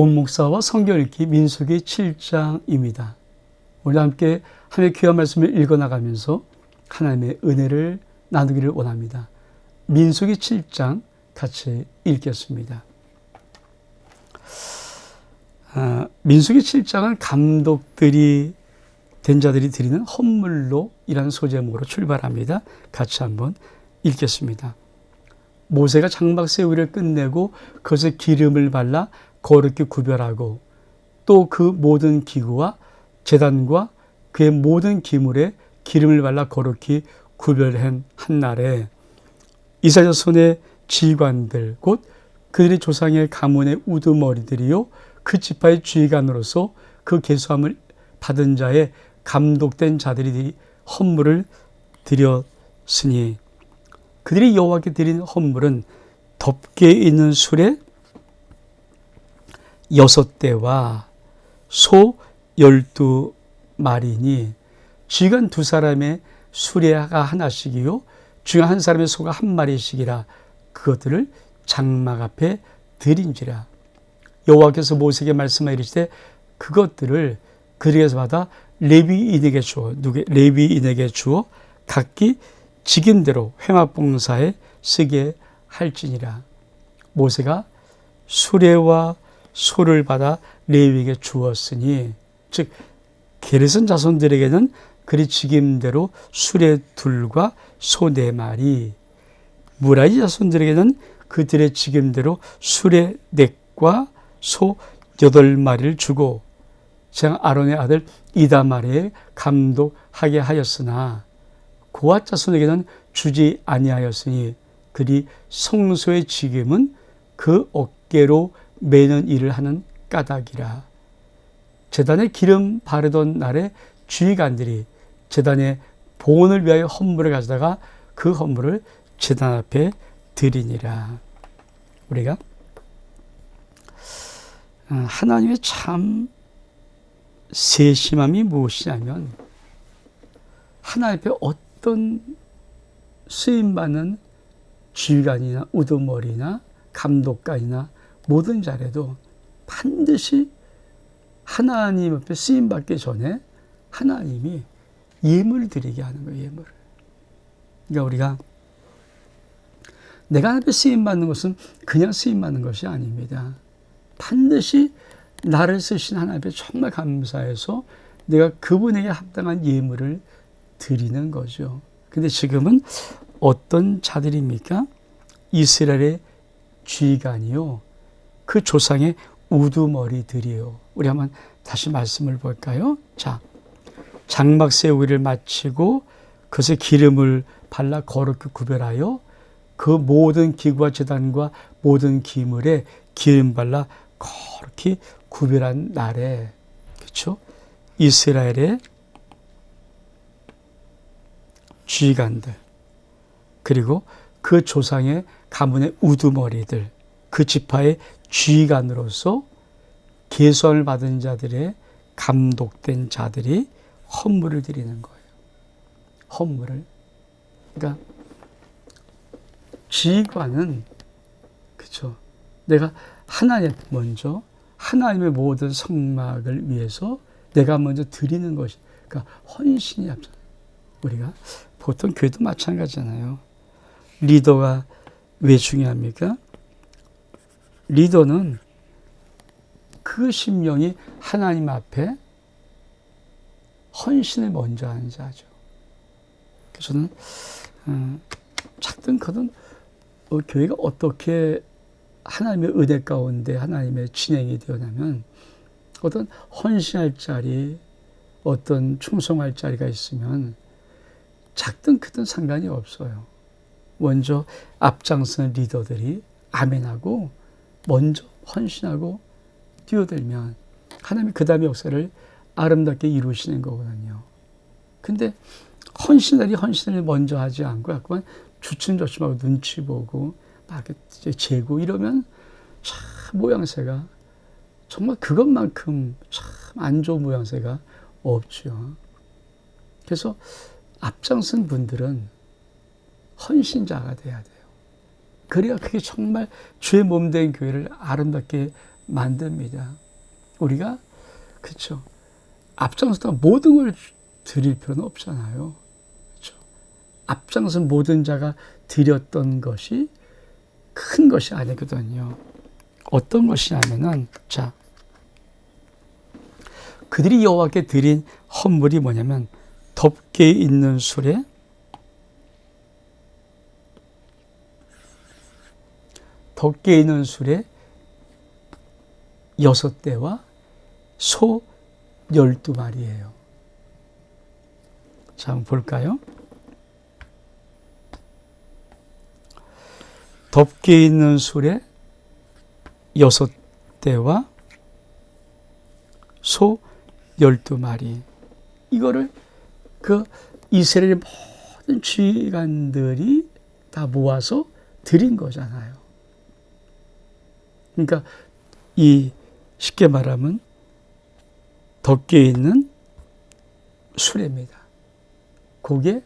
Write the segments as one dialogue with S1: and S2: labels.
S1: 온 목사와 성경 읽기 민수기 7장입니다. 우리 함께 하나님의 귀한 말씀을 읽어 나가면서 하나님의 은혜를 나누기를 원합니다. 민수기 7장 같이 읽겠습니다. 아, 민수기 7장은 감독들이 된 자들이 드리는 헌물로 이라는 소제목으로 출발합니다. 같이 한번 읽겠습니다. 모세가 장막새우를 끝내고 그것에 기름을 발라 거룩히 구별하고 또 그 모든 기구와 재단과 그의 모든 기물에 기름을 발라 거룩히 구별한 한 날에 이사야 손의 지관들 곧 그들의 조상의 가문의 우두머리들이요 그 지파의 주의관으로서 그 계수함을 받은 자의 감독된 자들이 헌물을 드렸으니 그들이 여호와께 드린 헌물은 덮개 있는 술에 여섯 대와 소 열두 마리니 쥐간 두 사람의 수레가 하나씩이요 중간 한 사람의 소가 한 마리씩이라 그것들을 장막 앞에 드린지라. 여호와께서 모세에게 말씀하여 이르시되 그것들을 그에게서 받아 레위인에게 주어 누게 레위인에게 주어 각기 직임대로 회막봉사에 쓰게 할지니라. 모세가 수레와 소를 받아 레위에게 주었으니 즉 게르선 자손들에게는 그리 직임대로 수레 둘과 소 네 마리 무라이 자손들에게는 그들의 직임대로 수레 넷과 소 여덟 마리를 주고 장 아론의 아들 이다말에 감독하게 하였으나 고아 자손에게는 주지 아니하였으니 그리 성소의 직임은 그 어깨로 매는 일을 하는 까닭이라. 재단에 기름 바르던 날에 주의관들이 재단에 봉헌을 위하여 헌물을 가져다가 그 헌물을 재단 앞에 드리니라. 우리가 어, 하나님의 참 세심함이 무엇이냐면 하나님 앞에 어떤 쓰임받는 주관이나 우두머리나 감독관이나 모든 자래도 반드시 하나님 앞에 쓰임 받기 전에 하나님이 예물 드리게 하는 거예요, 예물을. 그러니까 우리가 내가 앞에 쓰임 받는 것은 그냥 쓰임 받는 것이 아닙니다. 반드시 나를 쓰신 하나님 앞에 정말 감사해서 내가 그분에게 합당한 예물을 드리는 거죠. 근데 지금은 어떤 자들입니까? 이스라엘의 쥐간이요. 그 조상의 우두머리들이요. 우리 한번 다시 말씀을 볼까요? 자, 장막 세우기를 마치고 그것에 기름을 발라 거룩히 구별하여 그 모든 기구와 재단과 모든 기물에 기름 발라 거룩히 구별한 날에 그렇죠? 이스라엘의 쥐간들 그리고 그 조상의 가문의 우두머리들 그 지파의 쥐간으로서 계선을 받은 자들의 감독된 자들이 헌물을 드리는 거예요. 헌물을. 그러니까 지관은 그렇죠. 내가 하나님 먼저 하나님의 모든 성막을 위해서 내가 먼저 드리는 것이 그러니까 헌신이 앞서. 우리가 보통 교회도 마찬가지잖아요. 리더가 왜 중요합니까? 리더는 그 심령이 하나님 앞에 헌신을 먼저 하는 자죠. 그래서 저는 어, 작든 크든 어, 교회가 어떻게 하나님의 의대 가운데 하나님의 진행이 되었냐면 어떤 헌신할 자리, 어떤 충성할 자리가 있으면 작든 크든 상관이 없어요. 먼저 앞장서는 리더들이 아멘하고 먼저 헌신하고 뛰어들면 하나님이 그 다음에 역사를 아름답게 이루시는 거거든요. 근데 헌신들이 헌신을 먼저 하지 않고 약간 주춤주춤하고 눈치 보고 막 재고 이러면 참 모양새가 정말 그것만큼 참 안 좋은 모양새가 없죠. 그래서 앞장선 분들은 헌신자가 돼야 돼요. 그래야 그게 정말 주의 몸 된 교회를 아름답게 만듭니다. 우리가 그렇죠. 앞장서다 모든 걸 드릴 필요는 없잖아요. 그렇죠. 앞장서 모든 자가 드렸던 것이 큰 것이 아니거든요. 어떤 것이냐면은 자 그들이 여호와께 드린 헌물이 뭐냐면 덮개 있는 술에 덮개 있는 술에 여섯 대와 소 열두 마리예요. 자, 한번 볼까요? 덮개 있는 술에 여섯 대와 소 열두 마리. 이거를 그 이스라엘 모든 주의관들이 다 모아서 드린 거잖아요. 그러니까 이 쉽게 말하면 덮개 있는 수레입니다. 고개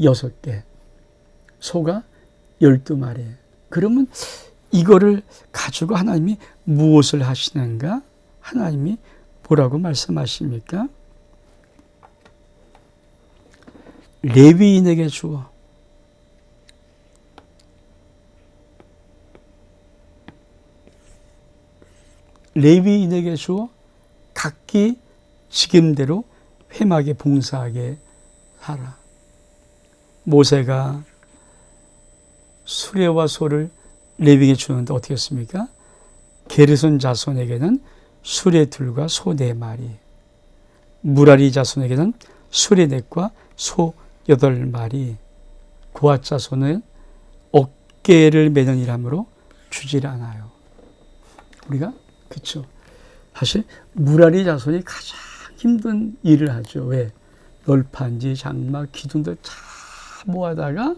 S1: 여섯 개, 소가 열두 마리. 그러면 이거를 가지고 하나님이 무엇을 하시는가? 하나님이 뭐라고 말씀하십니까? 레위인에게 주어. 레위인에게 주어 각기 직임대로 회막에 봉사하게 하라. 모세가 수레와 소를 레위에게 주는데 어떻게 했습니까? 게르손 자손에게는 수레 둘과 소 네 마리, 무라리 자손에게는 수레 넷과 소 여덟 마리, 고아 자손은 어깨를 매는 일함으로 주질 않아요. 우리가 그렇죠. 사실 무라리 자손이 가장 힘든 일을 하죠. 왜? 널판지, 장막, 기둥들 다 모아다가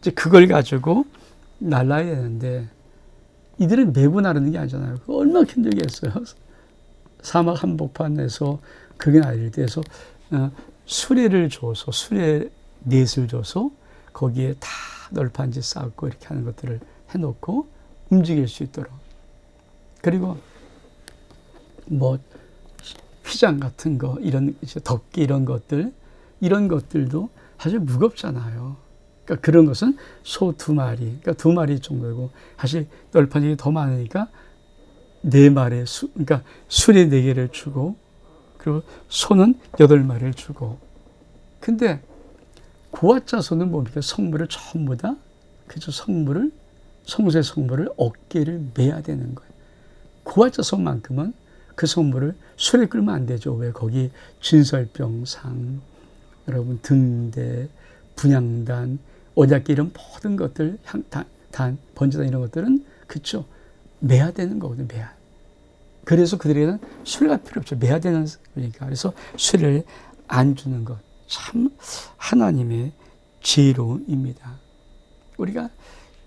S1: 이제 그걸 가지고 날라야 되는데 이들은 매고 나르는 게 아니잖아요. 얼마나 힘들겠어요. 사막 한복판에서 그게 아닐 때에서 어, 수레를 줘서 수레 넷을 줘서 거기에 다 널판지 쌓고 이렇게 하는 것들을 해놓고 움직일 수 있도록 그리고 뭐 휘장 같은 거 이런 덮개 이런 것들 이런 것들도 사실 무겁잖아요. 그러니까 그런 것은 소 두 마리, 그러니까 두 마리 정도고 사실 널판이 더 많으니까 네 마리 수, 그러니까 수레 네 개를 주고 그리고 소는 여덟 마리를 주고 근데 고아자 소는 뭡니까 성물을 전부 다 그죠 성물을 성소의 성물을 어깨를 매야 되는 거예요. 고아자 소만큼은 그 성물을 술에 끓으면 안 되죠. 왜 거기 진설병상, 여러분 등대, 분양단, 언약계 이런 모든 것들, 향, 단, 단 번제단 이런 것들은 그쵸 매야 되는 거거든요. 매야. 그래서 그들에게는 수가 필요 없죠. 매야 되는 거니까. 그래서 수를 안 주는 것. 참 하나님의 지혜로움입니다. 우리가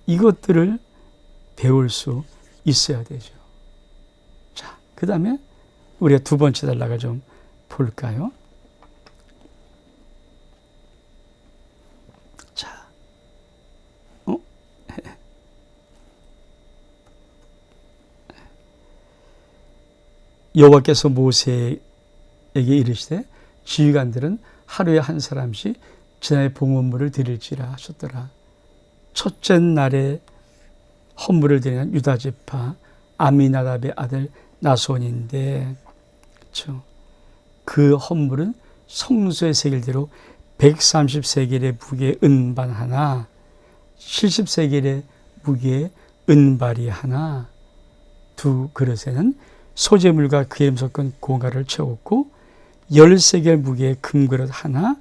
S1: 이것들을 배울 수 있어야 되죠. 자, 그 다음에 우리가 두 번째 단락을 좀 볼까요? 자, 어? 여호와께서 모세에게 이르시되 지휘관들은 하루에 한 사람씩 지난해 봉헌물을 드릴지라 하셨더라. 첫째 날에 헌물을 드리는 유다 지파 아미나답의 아들 나손인데 그렇죠. 그 헌물은 성소의 세겔대로 130세겔의 무게 은반 하나, 70세겔의 무게 은발이 하나, 두 그릇에는 소재물과 그 이름 섞은 고가를 채웠고 10세겔 무게의 금그릇 하나,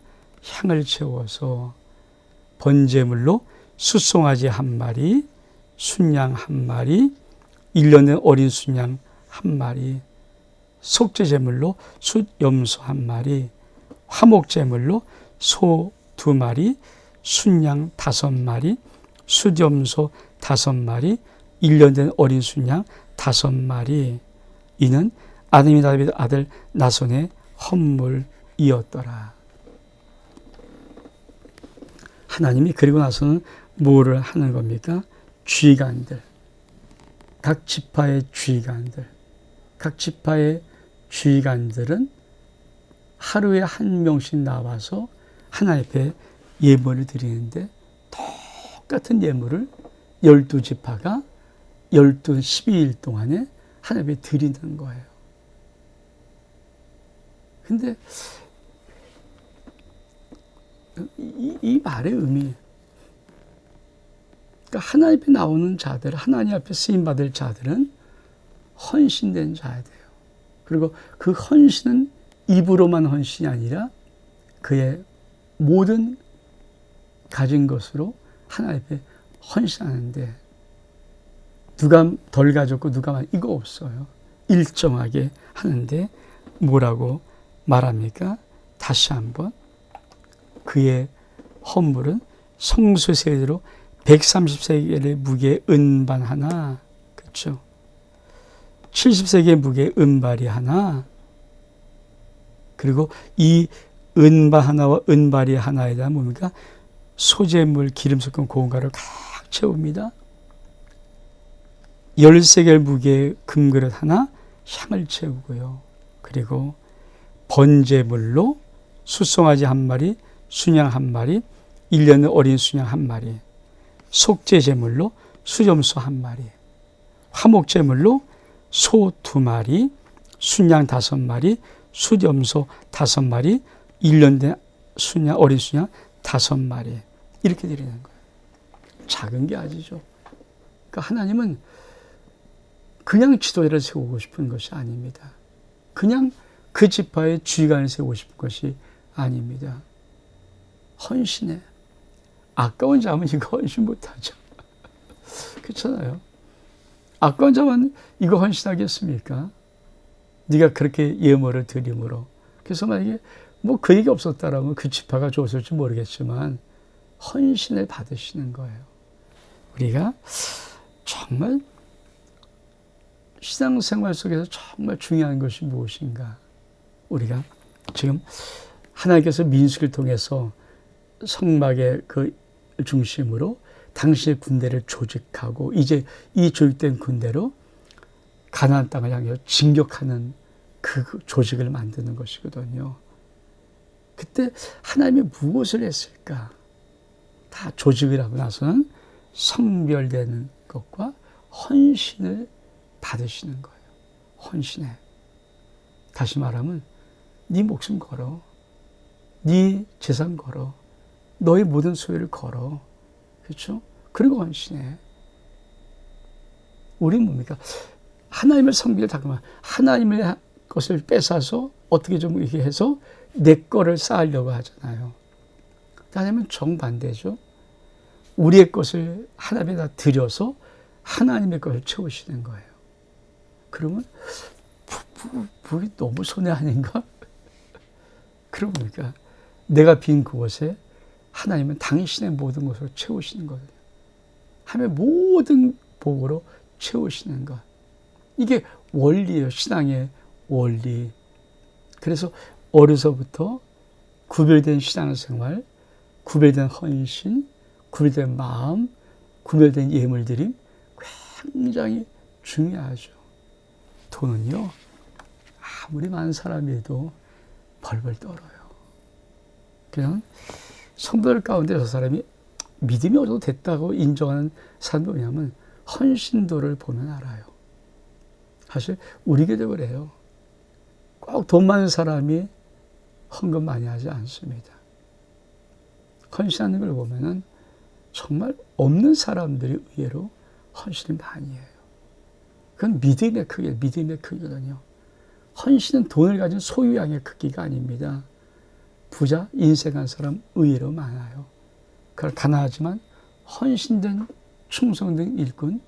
S1: 향을 채워서 번제물로 숫송아지 한 마리, 순양 한 마리, 1년의 어린 순양 한 마리, 속죄제물로 숫 염소 한 마리, 화목제물로 소 두 마리, 순양 다섯 마리, 숫염소 다섯 마리, 1년 된 어린 순양 다섯 마리. 이는 아담이 다vid 아들 나손의 헌물이었더라. 하나님이 그리고 나서는 뭐를 하는 겁니까? 쥐간들. 각 지파의 주의관들, 각 지파의 주의관들은 하루에 한 명씩 나와서 하나님 앞에 예물을 드리는데 똑같은 예물을 열두 지파가 열두 12일 동안에 하나님 앞에 드리는 거예요. 근데 이, 이 말의 의미, 그러니까 하나님 앞에 나오는 자들, 하나님 앞에 쓰임 받을 자들은 헌신된 자야 돼요. 그리고 그 헌신은 입으로만 헌신이 아니라 그의 모든 가진 것으로 하나님 앞에 헌신하는데 누가 덜 가졌고 누가 많이 이거 없어요. 일정하게 하는데 뭐라고 말합니까? 다시 한번 그의 헌물은 성수세대로 130세겔의 무게 은반 하나 그렇죠? 70세겔 무게 은발이 하나 그리고 이 은바 하나와 은발이 하나에다 뭡니까? 소재물 기름 섞은 고운가를 각 채웁니다. 13개의 무게의 금그릇 하나 향을 채우고요. 그리고 번제물로 수송아지 한 마리, 순양 한 마리, 1년의 어린 순양 한 마리, 속죄제물로 수점소 한 마리, 화목제물로 소 두 마리, 순양 다섯 마리, 수점소 다섯 마리, 1년 된 순양, 어린 순양 다섯 마리. 이렇게 드리는 거예요. 작은 게 아니죠. 그러니까 하나님은 그냥 지도자를 세우고 싶은 것이 아닙니다. 그냥 그 지파의 주의관을 세우고 싶은 것이 아닙니다. 헌신해. 아까운 자면 이거 헌신 못하죠. 그렇잖아요. 아까운 자만 이거 헌신하겠습니까? 네가 그렇게 예물을 드림으로. 그래서 만약에 뭐 그 얘기 없었다라면 그 지파가 좋았을지 모르겠지만 헌신을 받으시는 거예요. 우리가 정말 신앙생활 속에서 정말 중요한 것이 무엇인가? 우리가 지금 하나님께서 민수를 통해서 성막의 그 중심으로 당신의 군대를 조직하고 이제 이 조직된 군대로 가나안 땅을 향해 진격하는 그 조직을 만드는 것이거든요. 그때 하나님이 무엇을 했을까? 다 조직을 하고 나서는 성별되는 것과 헌신을 받으시는 거예요. 헌신해. 다시 말하면 네 목숨 걸어. 네 재산 걸어. 너의 모든 소유를 걸어. 그렇죠? 그리고 헌신해. 우리 뭡니까? 하나님을 섬기를 잠깐만 하나님의 것을 뺏어서 어떻게 좀 이렇게 해서 내 거를 쌓으려고 하잖아요. 하나님은 정반대죠. 우리의 것을 하나님에다 드려서 하나님의 것을 채우시는 거예요. 그러면 우리 너무 손해 아닌가? 그러니까 내가 빈 그곳에 하나님은 당신의 모든 것으로 채우시는 거예요. 하나님의 모든 복으로 채우시는 것. 이게 원리예요. 신앙의 원리. 그래서 어려서부터 구별된 신앙생활, 구별된 헌신, 구별된 마음, 구별된 예물들이 굉장히 중요하죠. 돈은요, 아무리 많은 사람이도 벌벌 떨어요. 그냥 성도들 가운데 저 사람이 믿음이 어느 정도 됐다고 인정하는 사람이 뭐냐면 헌신도를 보면 알아요. 사실 우리 교도 그래요. 꼭 돈 많은 사람이 헌금 많이 하지 않습니다. 헌신하는 걸 보면은 정말 없는 사람들이 의외로 헌신을 많이 해요. 그건 믿음의 크기, 믿음의 크기거든요. 헌신은 돈을 가진 소유양의 크기가 아닙니다. 부자, 인생한 사람 의외로 많아요. 그걸 가난하지만 헌신된 충성된 일꾼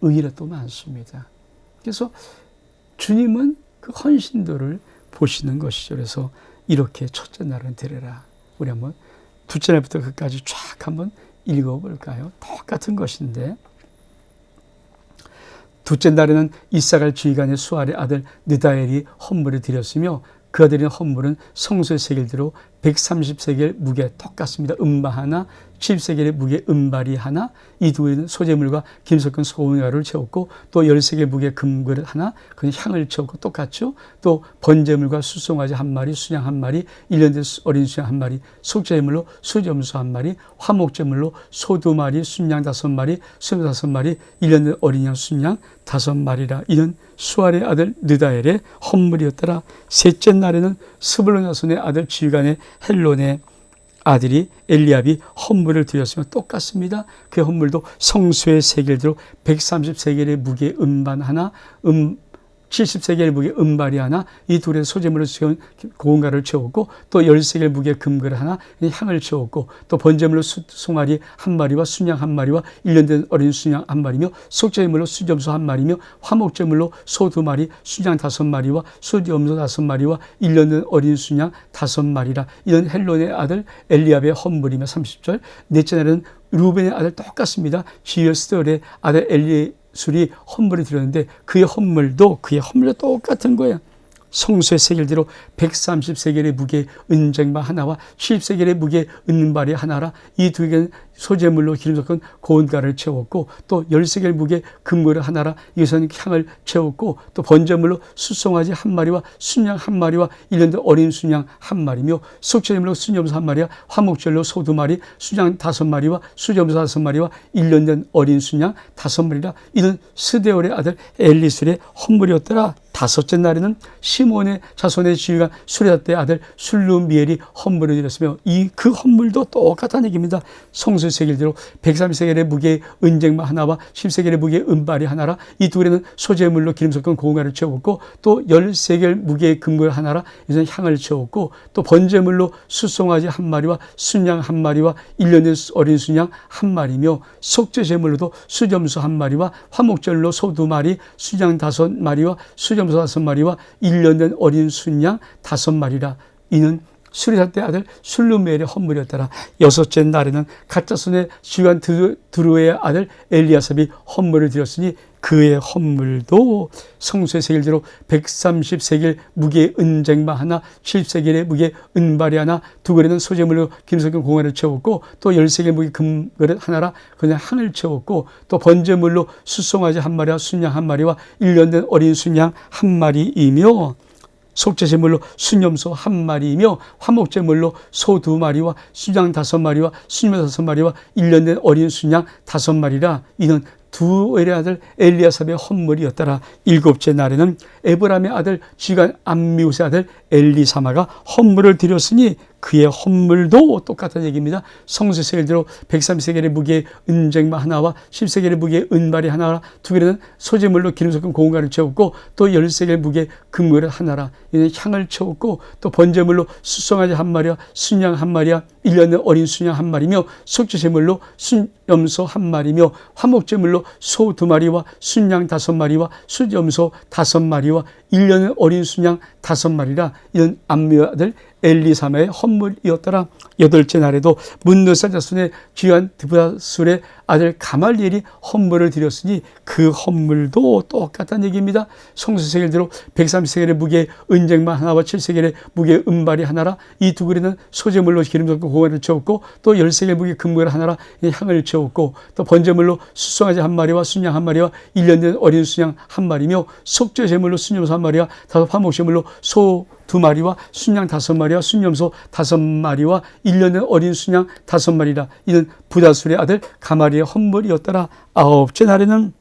S1: 의외로 또 많습니다. 그래서 주님은 그 헌신도를 보시는 것이죠. 그래서 이렇게 첫째 날은 드려라. 우리 한번 둘째 날부터 끝까지 쫙 한번 읽어볼까요? 똑같은 것인데 둘째 날에는 이사갈 주의관의 수알의 아들 느다엘이 헌물을 드렸으며 그 아들인 헌물은 성소의 세겔대로 130세겔 무게 똑같습니다. 음바 하나, 70세겔의 무게 은발이 하나, 이 두 개는 소재물과 김석근 소금가루를 채웠고 또 10세겔 무게 금그릇 하나, 그 향을 채웠고 똑같죠. 또 번제물과 수송아지 한 마리, 수양 한 마리, 1년 된 어린 수양 한 마리, 속죄물로 수점수 한 마리, 화목제물로 소 두 마리, 순양 다섯 마리, 수염 다섯 마리, 1년 된 어린 양 순양 다섯 마리라. 이는 수알의 아들 느다엘의 헌물이었더라. 셋째 날에는 스불론 야손의 아들 지휘관의 헬론의 아들이 엘리압이 헌물을 드렸으면 똑같습니다. 그 헌물도 성수의 세겔대로 130세겔의 무게 음반 하나, 음 70세겔 무게 은발이 하나, 이 둘의 소재물을 채운 고운가를 채웠고, 또 10세겔 무게 금글 하나, 향을 채웠고, 또 번제물로 수, 송아리 한 마리와 순양 한 마리와 1년 된 어린 순양 한 마리며, 속죄물로 수점수 한 마리며, 화목제물로 소 두 마리, 순양 다섯 마리와 수점수 다섯 마리와 1년 된 어린 순양 다섯 마리라. 이런 헬론의 아들 엘리압의 헌물이며 30절. 넷째 날은 루벤의 아들 똑같습니다. 지어스들의 아들 엘리 술이 헌물을 드렸는데 그의 헌물도 그의 헌물도 똑같은 거예요. 성수의 세겔대로 130세겔의 무게 은쟁바 하나와 70세겔의 무게 은발이 하나라 이 두 개는 소재물로 기름 섞은 고운가를 채웠고 또 10세겔 무게 금고를 하나라 이것은 향을 채웠고 또 번제물로 수송아지 한 마리와 순양 한 마리와 1년 된 어린 순양 한 마리며 속죄물로 순염소 한 마리와 화목절로 소 두 마리 순양 다섯 마리와 수점소 다섯 마리와 1년 된 어린 순양 다섯 마리라 이는 스데올의 아들 엘리술의 헌물이었더라 다섯째 날에는 시몬의 자손의 지휘가 수레다의 아들 술루미엘이 헌물을 드렸으며 이 그 헌물도 똑같다는 얘기입니다. 성수 세겔대로 130세겔의 무게 은쟁마 하나와 10세겔의 무게 은발이 하나라. 이 둘에는 소재물로 기름 섞은 고가를 채웠고 또 10세겔 무게의 금글 하나라. 이제 향을 채웠고 또 번제물로 수송아지 한 마리와 순양 한 마리와 1년 된 어린 순양 한 마리며 속죄 제물로도 수점수 한 마리와 화목절로 소 두 마리 순양 다섯 마리와 수점수 다섯 마리와 1년 된 어린 순양 다섯 마리라. 이는 수리사 때 아들 술루멜의 헌물이었더라. 여섯째 날에는 가짜 손의 주간 드루의 아들 엘리아삽이 헌물을 드렸으니 그의 헌물도 성수의 세겔대로 130세겔 무게 은쟁마 하나, 70세겔의 무게 은발이 하나, 두 그릇은 소재물로 김석경 공간을 채웠고 또 10세겔 무게 금그릇 하나라 그냥 한을 채웠고 또 번제물로 수송아지 한 마리와 순양 한 마리와 1년 된 어린 순양 한 마리이며 속죄제물로 순염소 한 마리이며 화목제물로 소 두 마리와 순양 다섯 마리와 순염 다섯 마리와 1년 된 어린 순양 다섯 마리라 이는 두 엘의 아들 엘리아삽의 헌물이었더라. 일곱째 날에는 에브람의 아들 지간 암미우스의 아들 엘리사마가 헌물을 드렸으니 그의 헌물도 똑같은 얘기입니다. 성수세겔대로 130세겔의 무게 은쟁마 하나와 10세겔의 무게 은발이 하나라. 두 개는 소재물로 기름 섞은 고운가를 채웠고 또 10세겔 무게 금물을 하나라. 이는 향을 채웠고 또 번제물로 수송아지 한 마리와 순양 한 마리와 1년의 어린 순양 한 마리며 속죄제물로 순염소 한 마리며 화목제물로 소 두 마리와 순양 다섯 마리와 수염소 다섯 마리와 1년의 어린 순양 다섯 마리라. 이는 암미의 아들 엘리사마의 헌물이었더라. 여덟째 날에도 문느살 자손의 귀한 드브라술의 아들 가말리엘이 헌물을 드렸으니 그 헌물도 똑같다는 얘기입니다. 성수세겔대로 130세겔의 무게 은쟁만 하나와 7세겔의 무게 은발이 하나라 이 두 그릇은 소재물로 기름 섞고 고관을 채웠고 또 10세겔 무게 금물 하나라 향을 채웠고 또 번제물로 수송아지 한 마리와 순양 한 마리와 1년 된 어린 순양 한 마리며 속죄 제물로 순염소 한 마리와 다섯 화목제물로 소 두 마리와 순양 다섯 마리와 순염소 다섯 마리와 1년의 어린 순양 다섯 마리라 이는 부다술의 아들 가마리의 헌물이었더라 아홉째 날에는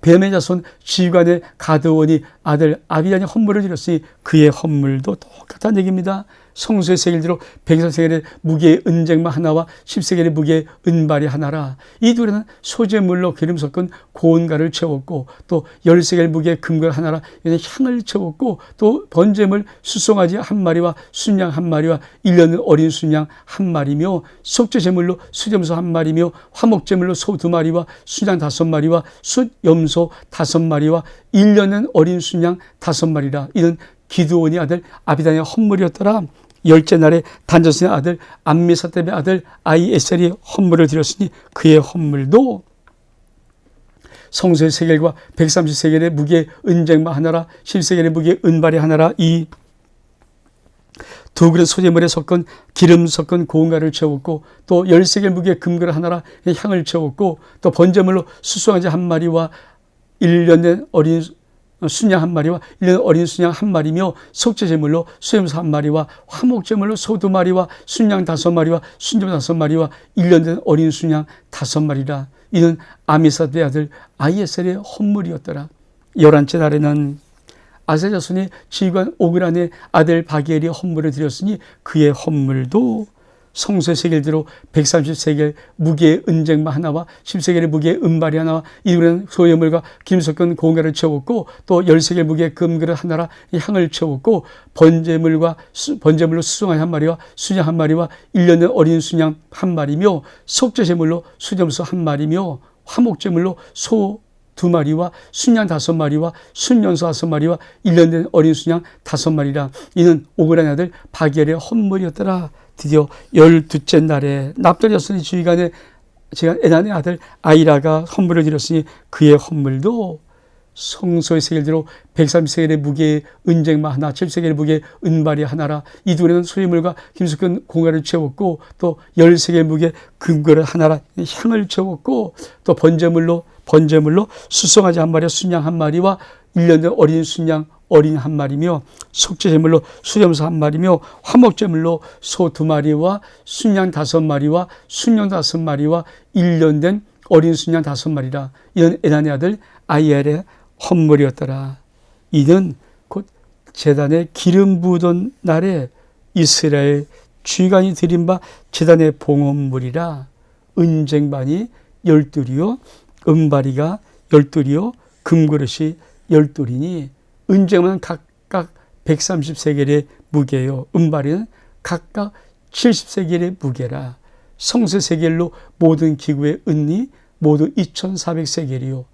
S1: 뱀의 자손 지휘관의 가드원이 아들 아비단이 헌물을 드렸으니 그의 헌물도 똑같다는 얘기입니다. 성수의 세겔대로 백사세겔의 무게의 은쟁마 하나와 십세겔의 무게의 은발이 하나라. 이 둘에는 소재물로 기름 섞은 고운가를 채웠고 또 열세겔 무게의 금걸 하나라. 이는 향을 채웠고 또 번제물 수송아지 한 마리와 순양 한 마리와 일년 어린 순양 한 마리며 속죄제물로 수점소 한 마리며 화목제물로 소 두 마리와 순양 다섯 마리와 숫염소 다섯 마리와 일년은 어린 순양 다섯 마리라. 이는 기드온이 아들 아비단의 헌물이었더라. 열째 날에 단전스의 아들 암미사텝의 아들 아이에셀이 헌물을 드렸으니 그의 헌물도 성소의 세겔과 130세겔의 무게 은쟁마 하나라 10세겔의 무게 은발이 하나라. 이 두 그릇 소재물에 섞은 기름 섞은 고운가를 채웠고 또 열세 개 무게 금그릇 하나라 향을 채웠고 또 번제물로 수송아지 한 마리와 1년 된 어린 순양 한 마리와 1년 어린 순양 한 마리며 속죄제물로 수염소 한 마리와 화목제물로 소 두 마리와 순양 다섯 마리와 순점 다섯 마리와 1년 된 어린 순양 다섯 마리라. 이는 아미사드의 아들 아이에셀의 헌물이었더라. 열한째 날에는 아세자손의 지휘관 오그란의 아들 바기엘이 헌물을 드렸으니 그의 헌물도 성소의 세겔대로 130세겔 무게의 은쟁마 하나와 10세겔의 무게의 은발이 하나와 이후에는 소유물과 김석근 공가를 채웠고 또 10세겔 무게의 금그릇 하나라 향을 채웠고 번제물과 수, 번제물로 수송아지 한 마리와 수냥 한 마리와 1년의 어린 수냥 한 마리며 속죄제물로 수점수 한 마리며 화목제물로 소 두 마리와 순양 다섯 마리와 순년소 다섯 마리와 1년 된 어린 순양 다섯 마리라. 이는 오그란 아들 바겔의 헌물이었더라. 드디어 열두째 날에 납달이 였으니 주의간에 제가 에난의 아들 아이라가 헌물을 드렸으니 그의 헌물도 성소의 세겔대로 130세겔의 무게의 은쟁마 하나, 7세겔의 무게의 은발이 하나라. 이 둘에는 소유물과 김숙근 공간을 채웠고 또 10세겔 무게 금거를 하나라 향을 채웠고 또 번제물로 번제물로 수송아지 한 마리와 순양 한 마리와 1년 된 어린 순양 어린 한 마리며 속죄제물로 수염소 한 마리며 화목제물로 소 두 마리와 순양 다섯 마리와 순양 다섯 마리와 1년 된 어린 순양 다섯 마리라 이는 에난의 아들 아이엘의 헌물이었더라. 이는 곧 재단에 기름 부던 날에 이스라엘 주관이 드린 바 재단의 봉헌물이라. 은쟁반이 열둘이요 은바리가 열둘이요 금그릇이 열둘이니 은쟁은 각각 130세겔의 무게요. 은바리는 각각 70세겔의 무게라. 성세 세겔로 모든 기구의 은이 모두 2400세겔이요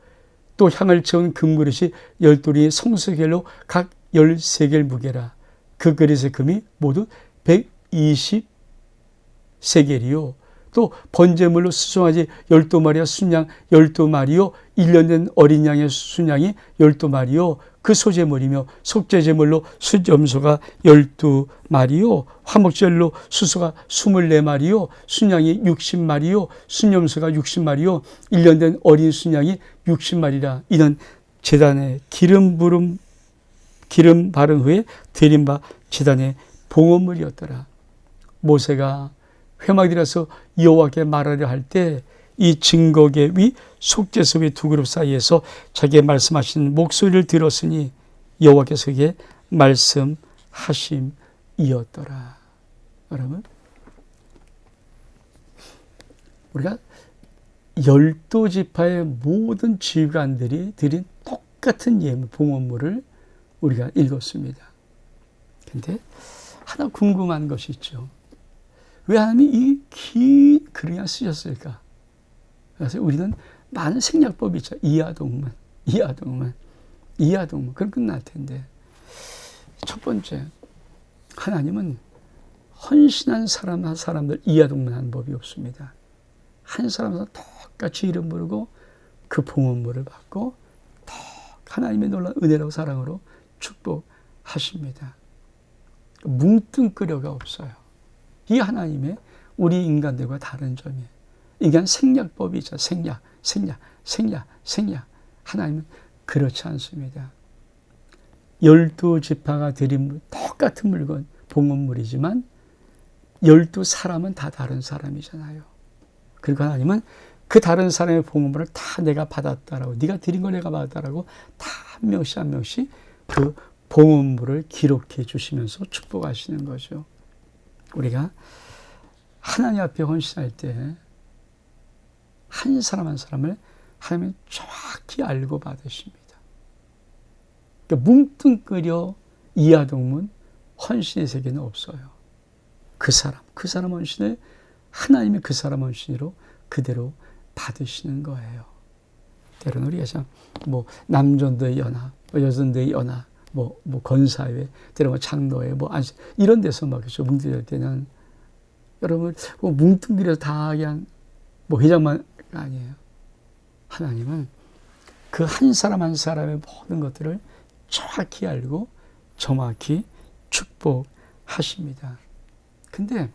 S1: 또 향을 채운 금그릇이 열둘이 성수겔로 각 열세 무게라. 그 그릇의 금이 모두 120세겔이요. 또 번제물로 수송아지 열두 마리와 순양 열두 마리요. 1년 된 어린 양의 순양이 열두 마리요. 그 소재물이며 속죄제물로 수점소가 열두 마리요. 화목절로 수소가 스물네 마리요. 순양이 육십 마리요. 순염소가 육십 마리요. 1년 된 어린 순양이 육십 마리라. 이는 재단에 기름 부름 기름 바른 후에 드린 바 재단의 봉헌물이었더라. 모세가 회막이라서 여호와께 말하려 할 때 이 증거계 위 속죄소의 두 그룹 사이에서 자기의 말씀하신 목소리를 들었으니 여호와께서 그게 말씀하심이었더라. 여러분 우리가 열두 지파의 모든 지휘관들이 드린 똑같은 예물 봉헌물을 우리가 읽었습니다. 근데 하나 궁금한 것이 있죠. 왜 하나님이 이 긴 글을 쓰셨을까? 그래서 우리는 많은 생략법이 있죠. 이하동문, 이하동문, 이하동문. 그럼 끝날 텐데. 첫 번째, 하나님은 헌신한 사람, 한 사람들 이하동문하는 법이 없습니다. 한 사람마다 똑같이 이름 부르고 그 봉헌물을 받고 더 하나님의 놀라운 은혜라고 사랑으로 축복하십니다. 뭉뚱그려가 없어요. 이 하나님의 우리 인간들과 다른 점이에요. 인간 생략법이죠. 생략, 생략, 생략, 생략. 하나님은 그렇지 않습니다. 열두 지파가 드린 똑같은 물건, 봉헌물이지만 열두 사람은 다 다른 사람이잖아요. 그리고 하나님은 그 다른 사람의 봉헌물을 다 내가 받았다라고, 네가 드린 걸 내가 받았다라고 다 한 명씩 한 명씩 그 봉헌물을 기록해 주시면서 축복하시는 거죠. 우리가 하나님 앞에 헌신할 때 한 사람 한 사람을 하나님은 정확히 알고 받으십니다. 그러니까 뭉뚱그려 이하동문 헌신의 세계는 없어요. 그 사람, 그 사람 헌신을 하나님의 그 사람 헌신으로 그대로 받으시는 거예요. 때로는 우리가 참, 뭐, 남전도의 연합, 뭐 여전도의 연합, 뭐, 뭐, 건사회, 때로 뭐 장로회, 뭐, 안시, 이런 데서 막, 그죠. 뭉뚱그릴 때는, 여러분, 뭐 뭉뚱그려서 다 그냥, 뭐, 회장만 아니에요. 하나님은 그 한 사람 한 사람의 모든 것들을 정확히 알고 정확히 하십니다. 근데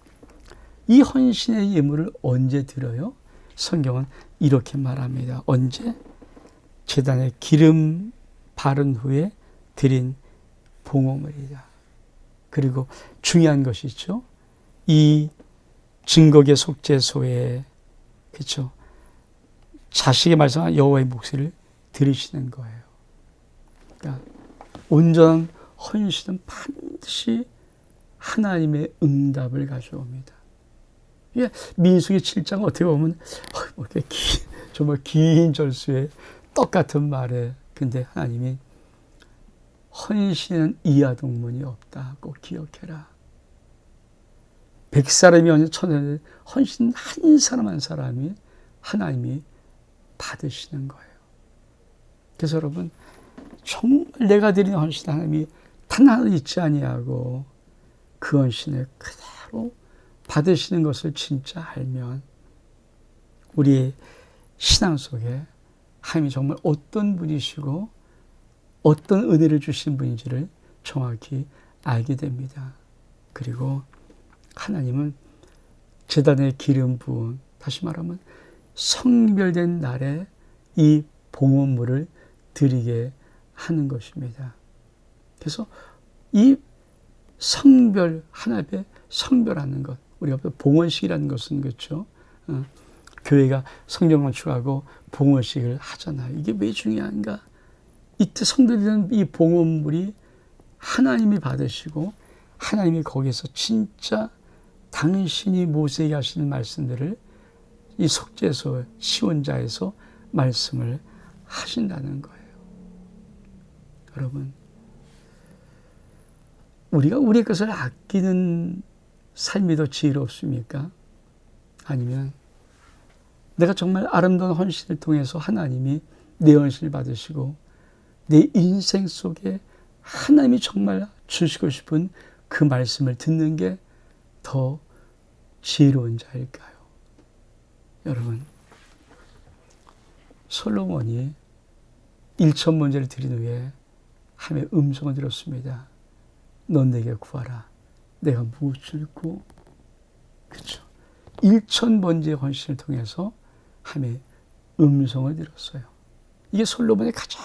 S1: 이 헌신의 예물을 언제 드려요? 성경은 이렇게 말합니다. 언제? 재단에 기름 바른 후에 드린 봉헌물이다. 그리고 중요한 것이 있죠. 이 증거의 속죄소에 그렇죠. 자식의 말씀한 여호와의 목소리를 들으시는 거예요. 그러니까 온전 헌신은 반드시 하나님의 응답을 가져옵니다. 예, 민수기 7장 어떻게 보면 어, 뭐 이렇게 긴, 정말 긴 절수의 똑같은 말에 근데 하나님이 헌신은 이하 동문이 없다. 꼭 기억해라. 백 사람이 아니라 천사들 헌신 한 사람 한 사람이 하나님이 받으시는 거예요. 그래서 여러분 정말 내가 드리는 헌신 하나님이 단 하나 있지 아니하고 그 헌신을 그대로 받으시는 것을 진짜 알면 우리 신앙 속에 하나님이 정말 어떤 분이시고 어떤 은혜를 주신 분인지를 정확히 알게 됩니다. 그리고 하나님은 재단의 기름 부은 다시 말하면 성별된 날에 이 봉헌물을 드리게 하는 것입니다. 그래서 이 성별 하나의 성별하는 것 우리가 봉헌식이라는 것은 그렇죠. 어, 교회가 성경 건축하고 봉헌식을 하잖아요. 이게 왜 중요한가? 이때 성도들은 이 봉헌물이 하나님이 받으시고 하나님이 거기서 진짜 당신이 모세에게 하시는 말씀들을 이 속죄소 시원자에서 말씀을 하신다는 거예요. 여러분, 우리가 우리 것을 아끼는 삶이 더 지혜롭습니까? 아니면 내가 정말 아름다운 헌신을 통해서 하나님이 내 헌신을 받으시고 내 인생 속에 하나님이 정말 주시고 싶은 그 말씀을 듣는 게 더 지혜로운 자일까요? 여러분, 솔로몬이 1천 문제를 드린 후에 하나님의 음성을 들었습니다. 넌 내게 구하라. 내가 무엇을 고 그렇죠. 1천 번째 헌신을 통해서 하나님의 음성을 들었어요. 이게 솔로몬의 가장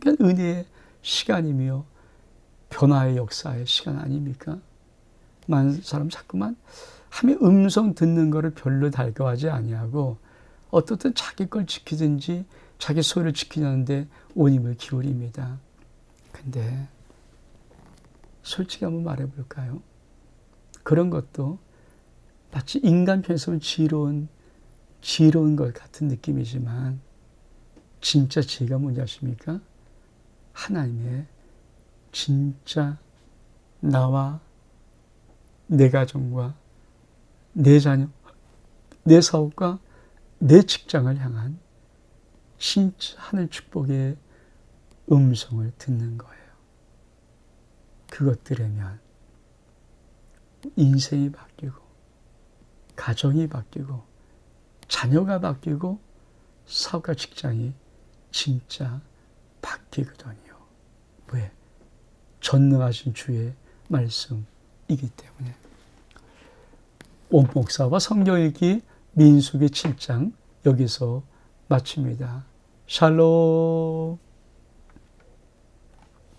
S1: 큰 은혜의 시간이며 변화의 역사의 시간 아닙니까? 많은 사람 자꾸만 하나님의 음성 듣는 거를 별로 달가워하지 아니하고 어떻든 자기 걸 지키든지 자기 소유를 지키려는데 온 힘을 기울입니다. 근데 솔직히 한번 말해 볼까요? 그런 것도 마치 인간 편에서 지혜로운 지혜로운 것 같은 느낌이지만 진짜 지혜가 뭔지 아십니까? 하나님의 진짜 나와 내 가정과 내 자녀, 내 사업과 내 직장을 향한 진짜 하늘 축복의 음성을 듣는 거예요. 그것 들으면 인생이 바뀌고, 가정이 바뀌고, 자녀가 바뀌고, 사업과 직장이 진짜 바뀌거든요. 왜? 전능하신 주의 말씀이기 때문에. 원목사와 성경 읽기 민수기 7장 여기서 마칩니다. 샬롬.